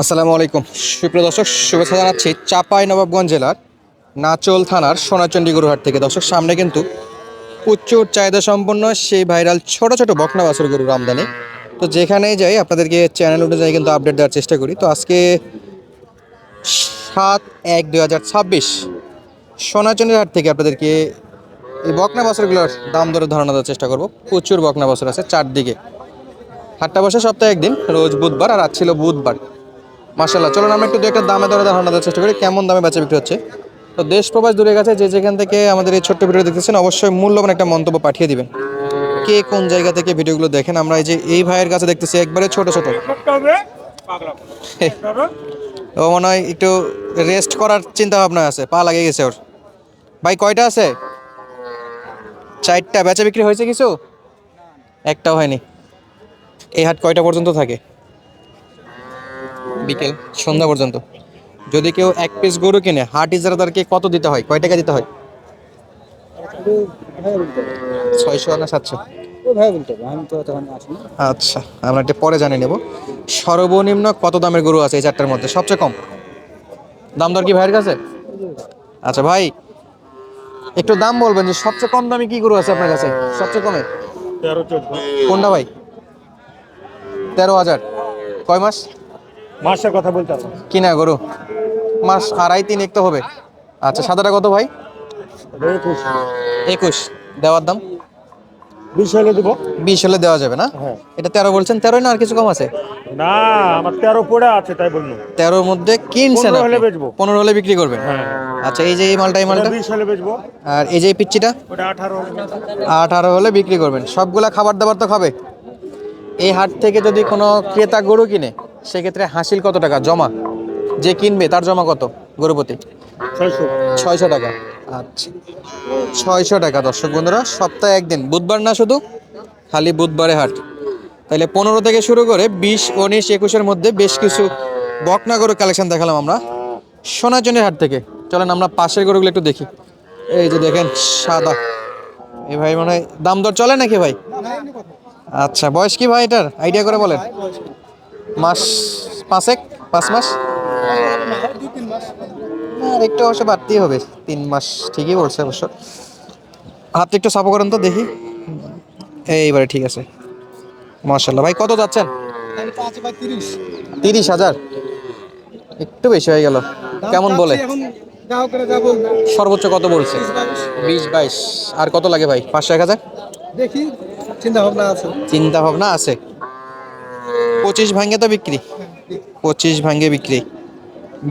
আসসালামু আলাইকুম। সুপ্রিয় দর্শক, শুভেচ্ছা জানাচ্ছি চাপাই নবাবগঞ্জ জেলার নাচল থানার সোনাচণ্ডী গরুহাট থেকে। দর্শক, সামনে কিন্তু প্রচুর চাহিদা সম্পন্ন সেই ভাইরাল ছোট ছোট বকনা বাছুর গরুর আমদানি। তো যেখানেই যাই, আপনাদেরকে চ্যানেল অনুযায়ী কিন্তু আপডেট দেওয়ার চেষ্টা করি। তো আজকে সাত এক দুই হাজার ছাব্বিশ সোনাচণ্ডীর হাট থেকে আপনাদেরকে এই বকনা বাছুরগুলোর দাম দরে ধারণা দেওয়ার চেষ্টা করব। প্রচুর বকনা বাছুর আছে চারদিকে। হাটটা বসে সপ্তাহে একদিন, রোজ বুধবার আর আজ ছিল বুধবার। মাসাল্লাহ চলুন আমরা একটু দু একটা দামে দরে ধারণা দেওয়ার চেষ্টা করি, কেমন দামে বেচা বিক্রি হচ্ছে। তো দেশ প্রবাস দূরে গেছে, যে যেখান থেকে আমাদের এই ছোট্ট ভিডিও দেখতেছেন, অবশ্যই মূল্যবান একটা মন্তব্য পাঠিয়ে দিবেন। কে কোন জায়গা থেকে ভিডিওগুলো দেখেন, আমরা এই যে এই ভাইয়ের কাছে দেখতেছি, একবারে ছোট ছোট। ও মনে হয় একটু রেস্ট করার চিন্তা ভাবনা আছে, পা লাগে গেছে ওর। ভাই, কয়টা আছে? চারটা বেচা বিক্রি হয়েছে কিছু? একটাও হয়নি। এই হাট কয়টা পর্যন্ত থাকে? বিকেল সন্ধ্যা পর্যন্ত। যদি কেউ এক পিস গরু কিনে হাট ইজারাদারকে কত দিতে হয়? কয় টাকা দিতে হয়? ছয়শো না সাতশো? আচ্ছা আমরা এটা পরে জানিয়ে নেব। সর্বনিম্ন কত দামের গরু আছে এই চারটার মধ্যে? সবচেয়ে কম। দাম দর কি ভাইয়ের কাছে? আচ্ছা ভাই একটু দাম বলবেন যে সবচেয়ে কম দামে কি গরু আছে আপনার কাছে? সবচেয়ে কমে? কোনটা ভাই? তেরো হাজার। কয় মাস? মাসের কথা বলতে হবে। কিনা গরু? মাস আড়াই তিন এক তো হবে। আচ্ছা সাদাটা কত ভাই? একুশ। একুশ। দেওয়ার দাম? বিশ হলে দেবো। বিশ হলে দেওয়া যাবে না? হ্যাঁ। এটা তেরো বলছেন তেরোই না আর কিছু কম আছে? না আমার তেরো পড়ে আছে তাই বলল। তেরোর মধ্যে কিনছেন পনেরো হলে বেচবো। পনেরো হলে বিক্রি করবেন? হ্যাঁ। আচ্ছা এই যে এই মালটা এই মালটা? বিশ হলে বেচবো। আর এই যে এই পিচ্চিটা ওটা আঠারো। আঠারো হলে বিক্রি করবেন। সবগুলা খাবার দাবার তো খাবে। এই হাট থেকে যদি কোনো ক্রেতা গরু কিনে সেক্ষেত্রে হাসিল কত টাকা? জমা। যে কিনবে তার জমা কত? গরুপতি? ছয়শো। টাকা। আচ্ছা। ছয়শো টাকা দর্শক বন্ধুরা। সপ্তাহে একদিন। বুধবার না শুধু? খালি বুধবারে হাট। তাহলে পনেরো থেকে শুরু করে বিশ উনিশ একুশের মধ্যে বেশ কিছু বকনা গরু কালেকশন দেখালাম আমরা। সোনাজনের হাট থেকে। চলেন আমরা পাশের গরুগুলো একটু দেখি। এই যে দেখেন সাদা। এই ভাই মনে হয় দাম দর চলে নাকি ভাই? আচ্ছা বয়স কি ভাই এটার? আইডিয়া করে বলেন। মাস পাঁচেক? পাঁচ মাস? আর একটু অবশ্য বাড়তেই হবে। তিন মাস ঠিকই বলছে অবশ্য। হাতটা একটু সাপো করেন তো দেখি। এইবারে ঠিক আছে। মার্শাল্লাহ ভাই কত যাচ্ছেন? তিরিশ হাজার। একটু বেশি হয়ে গেল। কেমন বলে? সর্বোচ্চ কত বলছে? বিশ বাইশ। আর কত লাগে ভাই? পাঁচশো এক হাজার? দেখি চিন্তা ভাবনা আছে। চিন্তা ভাবনা আছে। পঁচিশ ভাঙ্গে তো বিক্রি? পঁচিশ ভাঙ্গে বিক্রি।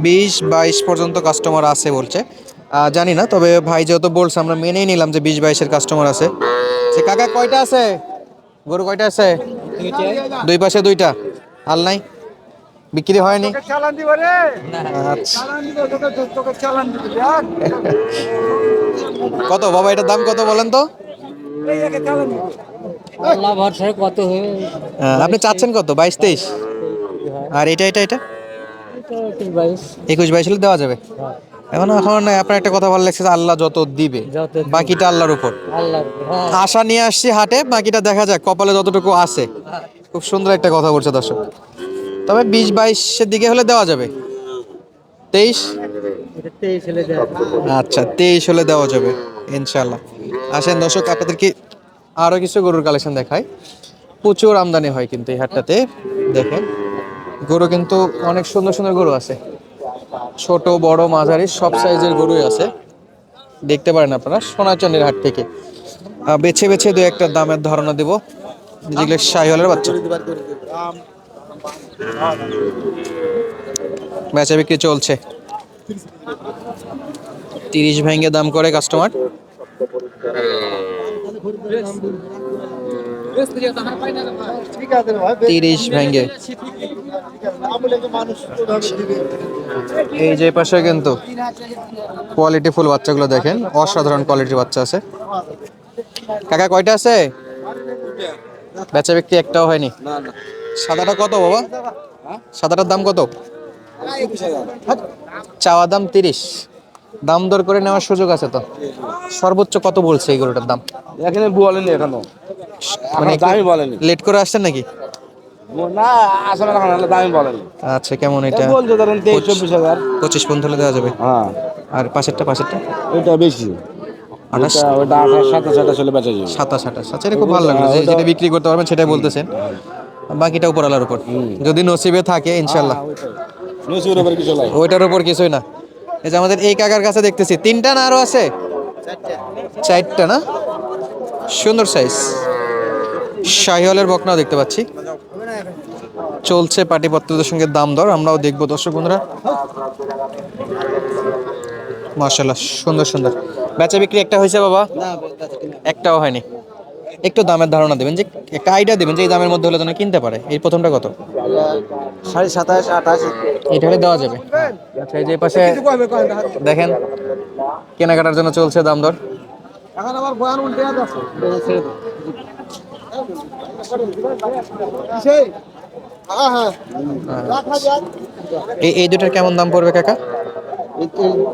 বিশ বাইশ পর্যন্ত কাস্টমার আছে বলছে। জানি না তবে ভাই যেহেতু বলছে আমরা মেনেই নিলাম যে বিশ বাইশের কাস্টমার আছে। যে কাকা কয়টা আছে? গরু কয়টা আছে? দুই পাশে দুইটা। আল নাই? বিক্রি হয়নি? আচ্ছা। কত বাবা এটার দাম কত বলেন তো? আল্লাহ ভরসায় কত হয়ে আপনি চাচ্ছেন কত? বাইশ তেইশ? আর এটা এটা এটা? একুশ বাইশ। হলে দেওয়া যাবে? এখন এখন আপনার একটা কথা ভালো লাগছে আল্লাহ যত দিবে বাকিটা আল্লাহর উপর। হ্যাঁ। আশা নিয়ে আসছি হাটে বাকিটা দেখা যাক কপালে যতটুকু আছে। খুব সুন্দর একটা কথা বলছে দর্শক। তবে বিশ বাইশের দিকে হলে দেওয়া যাবে। তেইশ? আচ্ছা তেইশ হলে দেওয়া যাবে ইনশাল্লাহ আসেন দর্শক আপনাদেরকে আরও কিছু গরুর কালেকশন দেখায় প্রচুর আমদানি হয় কিন্তু এই হাটটাতে। দেখেন, গরু কিন্তু অনেক সুন্দর সুন্দর গরু আছে। ছোট, বড়, মাঝারি, সব সাইজের গরুই আছে। দেখতে পারেন আপনারা, সোনাচন্ডীর হাট থেকে। বেছে বেছে দু একটা দামের ধারণা দেব। যেগুলো শাহিওয়ালের বাচ্চা। বেচা বিক্রি চলছে। তিরিশ ভেঙে দাম করে কাস্টমার তিরিশ ভেঙে মানুষ এই যে পাশে কিন্তু কোয়ালিটি ফুল বাচ্চাগুলো দেখেন, অসাধারণ কোয়ালিটির বাচ্চা আছে। কাকা, কয়টা আছে? বেচা ব্যক্তি একটাও হয়নি। সাদাটা কত বাবা? সাদাটার দাম কত? চাওয়া দাম তিরিশ। দাম দর করে নেওয়ার সুযোগ আছে তো? সর্বোচ্চ কত বলছে এই গরুটার দাম? এখানে বলেনি এখনও। মানে দামই বলেনি। লেট করে আসছেন নাকি? না আসলে এখন হলে দামি বলেন। আচ্ছা কেমন এটা? বলছো ধরেন তেইশ চব্বিশ হাজার। পঁচিশ পর্যন্ত হলে দেওয়া যাবে? হ্যাঁ। আর পাশেরটা পাশেরটা? বেশি। আঠাশ? ওটা আঠাশ সাতাশ আঠাশ হলে বেচা যাবে। সাতাশ আঠাশ। আচ্ছা এটা খুব ভালো লাগল। যেটা বিক্রি করতে পারবেন সেটাই বলতেছেন। বাকিটা উপর আলার উপর। যদি নসিবে থাকে ইনশাল্লাহ। নসিবের উপরে কিছু ওইটার উপর কিছুই না। এই যে আমাদের এই কাকার কাছে দেখতেছি। তিনটা না আরও আছে? চারটা না? সুন্দর সাইজ শাহিওয়ালের বকনাও দেখতে পাচ্ছি। চলছে পাটিপত্রদের সঙ্গে দাম দর আমরাও দেখব। দর্শক বন্ধুরা মার্শাল্লাহ সুন্দর সুন্দর। বেচা বিক্রি একটা হয়েছে বাবা? একটাও হয়নি। একটু দামের ধারণা দেবেন যে একটা আইডিয়া দেবেন যে এই দামের মধ্যে হলে যেন কিনতে পারে। এই প্রথমটা কত? সাড়ে সাতাশ আঠাশ। এটা হলে দেওয়া যাবে। আচ্ছা এই যে পাশে দেখেন কেনাকাটার জন্য চলছে দাম দর। এখন আমার বয়ান উল্টে সেই হ্যাঁ হ্যাঁ। এই এই দুটার কেমন দাম পড়বে কাকা?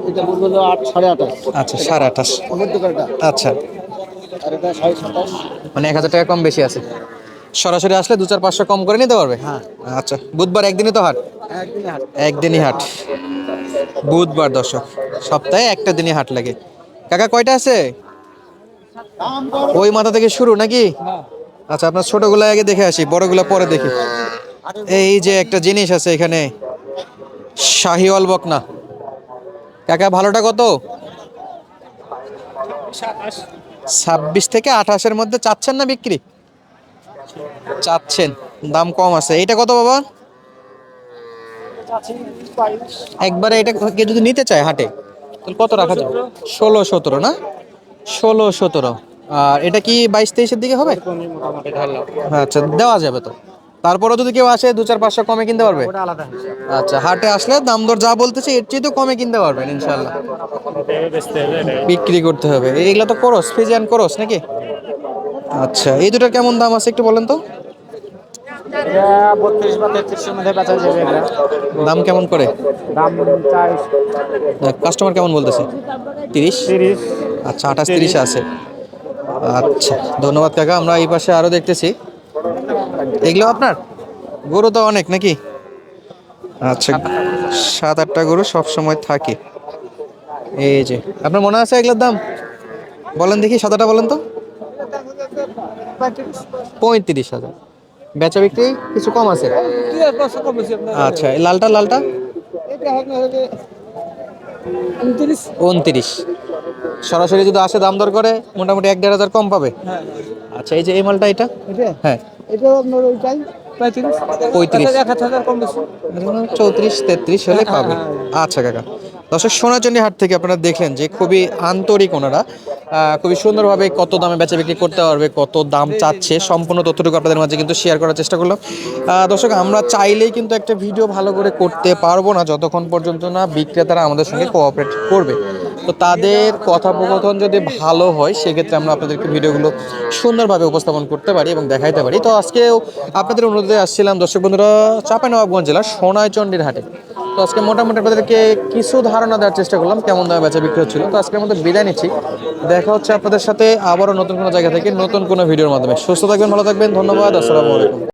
এটা বলব আট সাড়ে আঠাশ। আচ্ছা সাড়ে আঠাশ। আচ্ছা। মানে এক হাজার টাকা কম বেশি আছে। সরাসরি আসলে দু চার পাঁচশো কম করে নিতে পারবে? হ্যাঁ। আচ্ছা বুধবার একদিনই তো হাট। একদিনই হাট। বুধবার দর্শক, সপ্তাহে একটা দিনই হাট লাগে। কাকা, কয়টা আছে? ওই মাথা থেকে শুরু নাকি? আচ্ছা আপনার ছোটগুলো আগে দেখে আসি, বড়গুলো পরে দেখি। এই যে একটা জিনিস আছে এখানে, শাহিওয়াল বকনা। কাকা, ভালোটা কত? ছাব্বিশ থেকে আঠাশের মধ্যে চাচ্ছেন না বিক্রি? চাচ্ছেন, দাম কম আছে। এইটা কত বাবা? একবারে এটা কেউ যদি নিতে চায় হাটে, তাহলে কত রাখা যাবে? ষোলো, সতেরো, না? ষোলো, সতেরো। আর এটা কি বাইশ, তেইশের দিকে হবে? আচ্ছা দেওয়া যাবে তো। তারপরে যদি কেউ আসে, দু চার পাঁচশো কমে কিনতে পারবে? আচ্ছা হাটে আসলে দাম দর যা বলতেছে, এর চেয়ে তো কমে কিনতে পারবেন ইনশাল্লাহ বিক্রি করতে হবে। এইগুলো তো করস ফিজিয়ান করস নাকি? আচ্ছা এই দুটোর কেমন দাম আছে একটু বলেন তো। বত্রিশ বা তেত্রিশের মধ্যে বেচা যাবে দাম কেমন করে? দাম চাই। কাস্টমার কেমন বলতেছে? তিরিশ? তিরিশ। আচ্ছা আঠাশ তিরিশে। আছে। আচ্ছা ধন্যবাদ কাকা আমরা এই পাশে আরও দেখতেছি। এগুলো আপনার? গরু তো অনেক নাকি? আচ্ছা সাত আটটা গরু সব সময় থাকে। এই যে আপনার মনে আছে এগুলোর দাম? বলেন দেখি সাদাটা বলেন তো। পঁয়ত্রিশ হাজার। বেচা বিক্রি কিছু কম আছে? আচ্ছা লালটা লালটা? এটা উনত্রিশ। সরাসরি যদি আসে দাম দর করে মোটামুটি এক দেড় হাজার কম পাবে? হ্যাঁ আচ্ছা এই যে এই মালটা এটা? হ্যাঁ। এটা আপনার ওইটাই পঁয়ত্রিশ। কম চৌত্রিশ তেত্রিশ হলে পাবে। আচ্ছা কাকা। দর্শক, সোনাচন্ডী হাট থেকে আপনারা দেখলেন যে খুবই আন্তরিক ওনারা। খুবই সুন্দরভাবে কত দামে বেচা বিক্রি করতে পারবে, কত দাম চাচ্ছে, সম্পূর্ণ তথ্যটুকু আপনাদের মাঝে কিন্তু শেয়ার করার চেষ্টা করলাম। দর্শক, আমরা চাইলেই কিন্তু একটা ভিডিও ভালো করে করতে পারব না, যতক্ষণ পর্যন্ত না বিক্রেতারা আমাদের সঙ্গে কোঅপারেট করবে। তো তাদের কথোপকথন যদি ভালো হয়, সেক্ষেত্রে আমরা আপনাদেরকে ভিডিওগুলো সুন্দরভাবে উপস্থাপন করতে পারি এবং দেখাইতে পারি। তো আজকেও আপনাদের অনুরোধে আসছিলাম, দর্শক বন্ধুরা, চাঁপাইনবাবগঞ্জ জেলার সোনাইচন্ডীর হাটে। তো আজকে মোটামুটি আপনাদেরকে কিছু ধারণা দেওয়ার চেষ্টা করলাম, কেমন দামে বেচা বিক্রি হচ্ছিল। তো আজকের মধ্যে বিদায় নিচ্ছি। দেখা হচ্ছে আপনাদের সাথে আবারও নতুন কোনো জায়গা থেকে নতুন কোনো ভিডিওর মাধ্যমে। সুস্থ থাকবেন, ভালো থাকবেন, ধন্যবাদ, আসসালামু আলাইকুম।